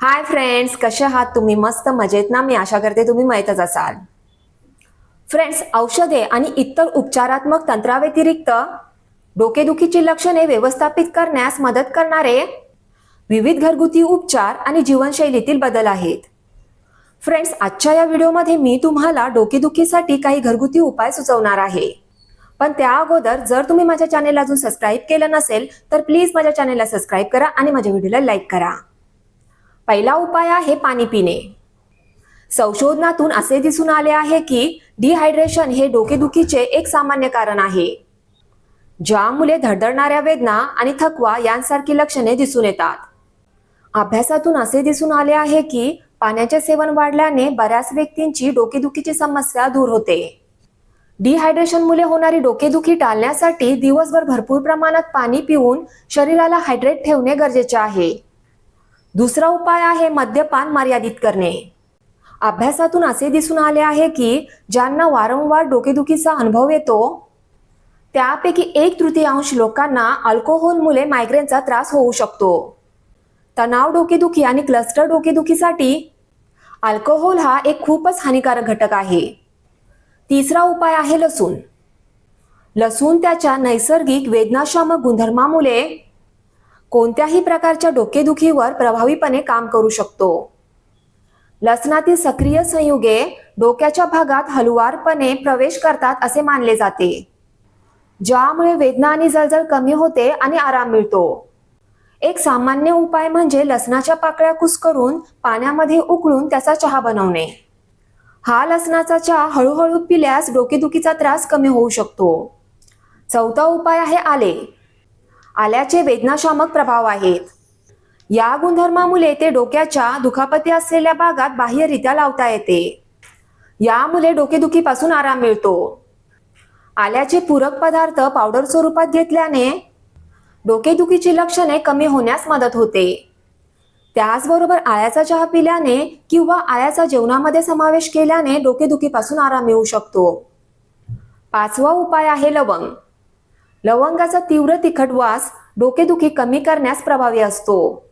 Hi friends कसे आहात? तुम्ही मस्त मजेत ना? मी आशा करते तुम्ही माहीतच असाल. फ्रेंड्स औषधे आणि इतर उपचारात्मक तंत्राव्यतिरिक्त डोकेदुखीची लक्षणे व्यवस्थापित करण्यास मदत करणारे विविध घरगुती उपचार आणि जीवनशैलीतील बदल आहेत. फ्रेंड्स आजच्या या व्हिडिओमध्ये मी तुम्हाला डोकेदुखीसाठी काही घरगुती उपाय सुचवणार आहे. पण त्या अगोदर जर तुम्ही माझ्या चॅनेलला अजून सबस्क्राईब केलं नसेल तर प्लीज माझ्या चॅनेलला सबस्क्राईब करा आणि माझ्या व्हिडिओला लाईक करा. पहिला उपाय आहे पाणी पिणे. संशोधनातून असे दिसून आले आहे की डिहायड्रेशन हे डोकेदुखीचे एक सामान्य कारण आहे. ज्यामुळे धडधडणाऱ्या वेदना आणि थकवा यांसारखी लक्षणे दिसून येतात. अभ्यासातून असे दिसून आले आहे की पाण्याचे सेवन वाढल्याने बऱ्याच व्यक्तींची डोकेदुखीची समस्या दूर होते. डिहायड्रेशनमुळे होणारी डोकेदुखी टाळण्यासाठी दिवसभर भरपूर प्रमाणात पाणी पिऊन शरीराला हायड्रेट ठेवणे गरजेचे आहे. दुसरा उपाय आहे मद्यपान मर्यादित करणे. अभ्यासातून असे दिसून आले आहे की ज्यांना वारंवार डोकेदुखीचा अनुभव येतो त्यापैकी एक तृतीयांश लोकांना अल्कोहोलमुळे मायग्रेनचा त्रास होऊ शकतो. तणाव डोकेदुखी आणि क्लस्टर डोकेदुखीसाठी अल्कोहोल हा एक खूपच हानिकारक घटक आहे. तिसरा उपाय आहे लसूण. लसूण त्याच्या नैसर्गिक वेदनाशामक गुणधर्मामुळे कोणत्याही प्रकारच्या डोकेदुखीवर प्रभावीपणे काम करू शकतो. लसणातील सक्रिय संयुगे डोक्याच्या भागात हलुवारपणे प्रवेश करतात असे मानले जाते. ज्यामुळे वेदना आणि जळजळ कमी होते आणि आराम मिळतो. एक सामान्य उपाय म्हणजे लसणाच्या पाकळ्या कुस्करून पाण्यामध्ये उकळून त्याचा चहा बनवणे. हा लसणाचा चहा हळूहळू पिल्यास डोकेदुखीचा त्रास कमी होऊ शकतो. चौथा उपाय आहे आले. आल्याचे वेदनाशामक प्रभाव आहेत. या गुणधर्मामुळे ते डोक्याच्या दुखापती असलेल्या भागात बाह्यरित्या लावता येते. यामुळे डोकेदुखीपासून आराम मिळतो. आल्याचे पूरक पदार्थ पावडर स्वरूपात घेतल्याने डोकेदुखीची लक्षणे कमी होण्यास मदत होते. त्याचबरोबर आळ्याचा चहा पिल्याने किंवा आळ्याचा जेवणामध्ये समावेश केल्याने डोकेदुखीपासून आराम मिळू शकतो. पाचवा उपाय आहे लवंग. लवंगाचा तीव्र तिखट वास डोकेदुखी कमी करण्यास प्रभावी असतो.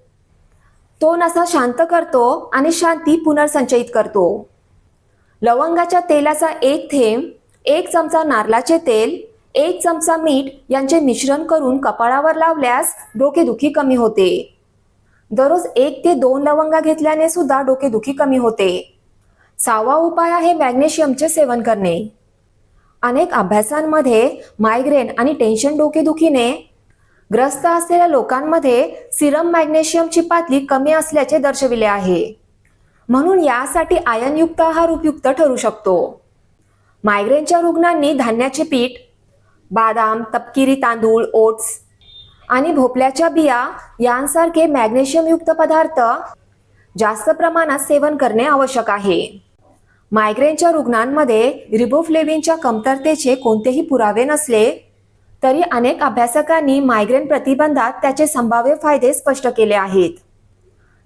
तो नसा शांत करतो आणि शांती पुनर्संचयित करतो. लवंगाच्या तेलाचा एक थेंब एक चमचा नारळाचे तेल एक चमचा मीठ यांचे मिश्रण करून कपाळावर लावल्यास डोकेदुखी कमी होते. दररोज एक ते दोन लवंगा घेतल्याने सुद्धा डोकेदुखी कमी होते. सहावा उपाय आहे मॅग्नेशियमचे सेवन करणे. अनेक अभ्यासांमध्ये मायग्रेन आणि टेन्शन डोकेदुखीने ग्रस्त असलेल्या लोकांमध्ये सिरम मॅग्नेशियमची पातळी कमी असल्याचे दर्शविले आहे. म्हणून यासाठी आयनयुक्त आहार उपयुक्त ठरू शकतो. मायग्रेनच्या रुग्णांनी धान्याचे पीठ बादाम तपकिरी तांदूळ ओट्स आणि भोपळ्याच्या बिया यांसारखे मॅग्नेशियमयुक्त पदार्थ जास्त प्रमाणात सेवन करणे आवश्यक आहे. मायग्रेनच्या रुग्णांमध्ये रिबोफ्लेविनच्या कमतरतेचे कोणतेही पुरावे नसले तरी अनेक अभ्यासकांनी मायग्रेन प्रतिबंधात त्याचे संभाव्य फायदे स्पष्ट केले आहेत.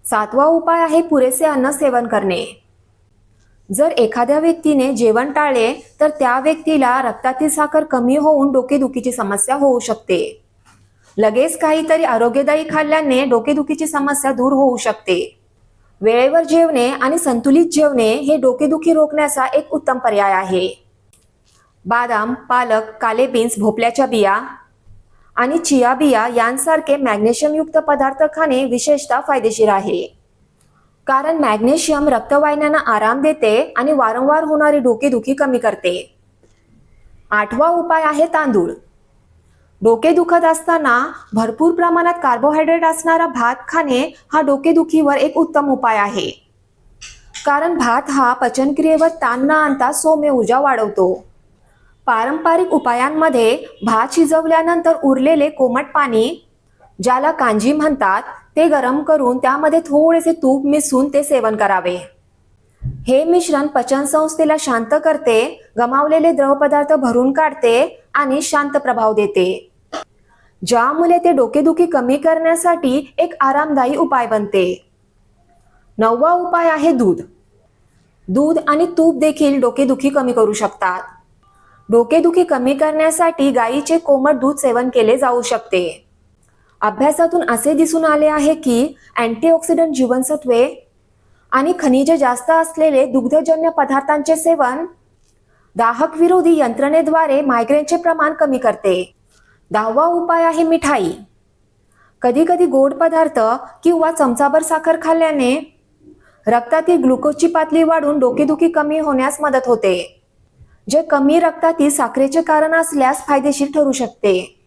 सातवा उपाय आहे पुरेसे अन्न सेवन करणे. जर एखाद्या व्यक्तीने जेवण टाळले तर त्या व्यक्तीला रक्तातील साखर कमी होऊन डोकेदुखीची समस्या होऊ शकते. लगेच काहीतरी आरोग्यदायी खाल्ल्याने डोकेदुखीची समस्या दूर होऊ शकते. वेळेवर जेवणे आणि संतुलित जेवणे हे डोकेदुखी रोखण्याचा एक उत्तम पर्याय आहे. बादाम पालक काले बीन्स भोपळ्याच्या बिया आणि चिया बिया यांसारखे मॅग्नेशियमयुक्त पदार्थ खाणे विशेषतः फायदेशीर आहे. कारण मॅग्नेशियम रक्तवाहिन्यांना आराम देते आणि वारंवार होणारी डोकेदुखी कमी करते. आठवा उपाय आहे तांदूळ. डोके दुखत असताना भरपूर प्रमाणात कार्बोहायड्रेट असणारा भात खाणे हा डोकेदुखीवर एक उत्तम उपाय आहे. कारण भात हा पचनक्रियेवर ताण न आणता सौम्य ऊर्जा वाढवतो. पारंपरिक उपायांमध्ये भात शिजवल्यानंतर उरलेले कोमट पाणी ज्याला कांजी म्हणतात ते गरम करून त्यामध्ये थोडेसे तूप मिसळून ते सेवन करावे. हे मिश्रण पचनसंस्थेला शांत करते गमावलेले द्रवपदार्थ भरून काढते आणि शांत प्रभाव देते. ज्यामुळे ते डोकेदुखी कमी करण्यासाठी एक आरामदायी उपाय बनते. नववा उपाय आहे दूध. दूध आणि तूप देखील डोकेदुखी कमी करू शकतात. डोकेदुखी कमी करण्यासाठी गाईचे कोमट दूध सेवन केले जाऊ शकते. अभ्यासातून असे दिसून आले आहे की अँटीऑक्सिडंट जीवनसत्वे आणि खनिजे जास्त असलेले दुग्धजन्य पदार्थांचे सेवन दाहक विरोधी यंत्रणेद्वारे मायग्रेनचे प्रमाण कमी करते. दहावा उपाय आहे मिठाई. कधी कधी गोड पदार्थ किंवा चमचाभर साखर खाल्ल्याने रक्तातील ग्लुकोजची पातळी वाढून डोकेदुखी कमी होण्यास मदत होते. जे कमी रक्तातील साखरेचे कारण असल्यास फायदेशीर ठरू शकते.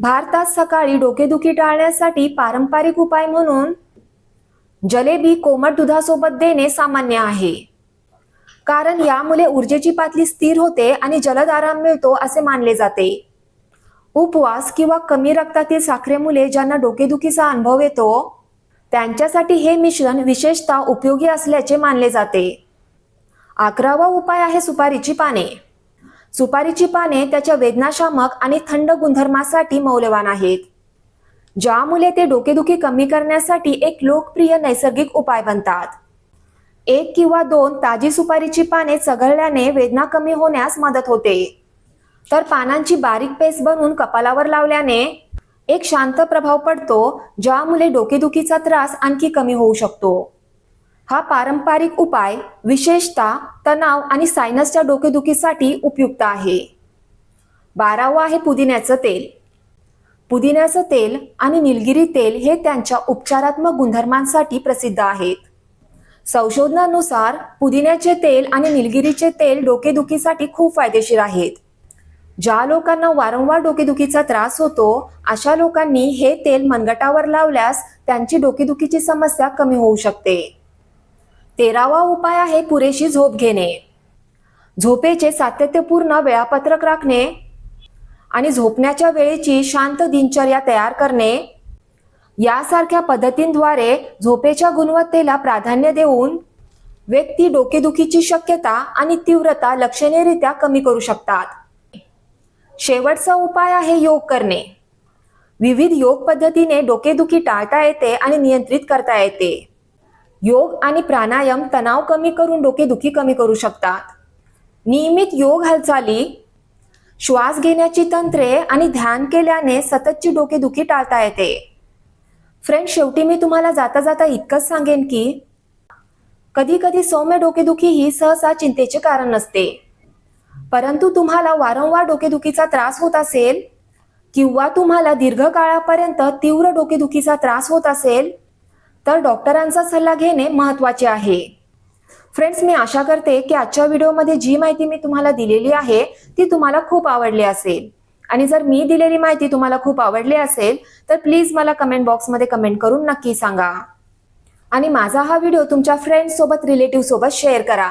भारतात सकाळी डोकेदुखी टाळण्यासाठी पारंपरिक उपाय म्हणून जलेबी कोमट दुधासोबत देणे सामान्य आहे. कारण यामुळे ऊर्जेची पातळी स्थिर होते आणि जलद आराम मिळतो असे मानले जाते. उपवास किंवा कमी रक्तातील साखरेमुळे ज्यांना डोकेदुखीचा अनुभव येतो त्यांच्यासाठी हे मिश्रण विशेषतः उपयोगी असल्याचे मानले जाते. अकरावा उपाय आहे सुपारीची पाने. सुपारीची पाने त्याच्या वेदनाशामक आणि थंड गुणधर्मासाठी मौल्यवान आहेत ज्यामुळे ते डोकेदुखी कमी करण्यासाठी एक लोकप्रिय नैसर्गिक उपाय बनतात. एक किंवा दोन ताजी सुपारीची पाने चघळल्याने वेदना कमी होण्यास मदत होते. तर पानांची बारीक पेस्ट बनवून कपालावर लावल्याने एक शांत प्रभाव पडतो ज्यामुळे डोकेदुखीचा त्रास आणखी कमी होऊ शकतो. हा पारंपरिक उपाय विशेषतः तणाव आणि सायनसच्या डोकेदुखीसाठी उपयुक्त आहे. बारावं आहे पुदिन्याचं तेल. पुदिन्याचं तेल आणि निलगिरी तेल हे त्यांच्या उपचारात्मक गुणधर्मांसाठी प्रसिद्ध आहेत. संशोधनानुसार पुदिन्याचे तेल आणि निलगिरीचे तेल डोकेदुखीसाठी खूप फायदेशीर आहेत. ज्या लोकांना वारंवार डोकेदुखीचा त्रास होतो अशा लोकांनी हे तेल मनगटावर लावल्यास त्यांची डोकेदुखीची समस्या कमी होऊ शकते. तेरावा उपाय आहे पुरेशी झोप घेणे. झोपेचे सातत्यपूर्ण वेळापत्रक राखणे आणि झोपण्याच्या वेळेची शांत दिनचर्या तयार करणे. यासारख्या पद्धतींद्वारे झोपेच्या गुणवत्तेला प्राधान्य देऊन व्यक्ती डोकेदुखीची शक्यता आणि तीव्रता लक्षणीयरित्या कमी करू शकतात. शेवटचा उपाय आहे योग करणे. विविध योग पद्धतीने डोकेदुखी टाळता येते आणि नियंत्रित करता येते. योग आणि प्राणायाम तणाव कमी करून डोकेदुखी कमी करू शकतात. नियमित योग हालचाली श्वास घेण्याची तंत्रे आणि ध्यान केल्याने सततची डोकेदुखी टाळता येते. फ्रेंड शेवटी मी तुम्हाला जाता जाता इतकंच सांगेन की कधी कधी सौम्य डोकेदुखी ही सहसा चिंतेचे कारण नसते. परंतु तुम्हाला वारंवार डोकेदुखीचा त्रास होत असेल किंवा तुम्हाला दीर्घकाळापर्यंत तीव्र डोकेदुखीचा त्रास होत असेल तर डॉक्टरांचा सल्ला घेणे महत्त्वाचे आहे. फ्रेंड्स मी आशा करते की आजच्या व्हिडिओमध्ये जी माहिती मी तुम्हाला दिलेली आहे ती तुम्हाला खूप आवडली असेल. आणि जर मी दिलेली माहिती तुम्हाला खूप आवडली असेल तर प्लीज मला कमेंट बॉक्समध्ये कमेंट करून नक्की सांगा. आणि माझा हा व्हिडिओ तुमच्या फ्रेंड्स सोबत रिलेटिव्ह सोबत शेअर करा.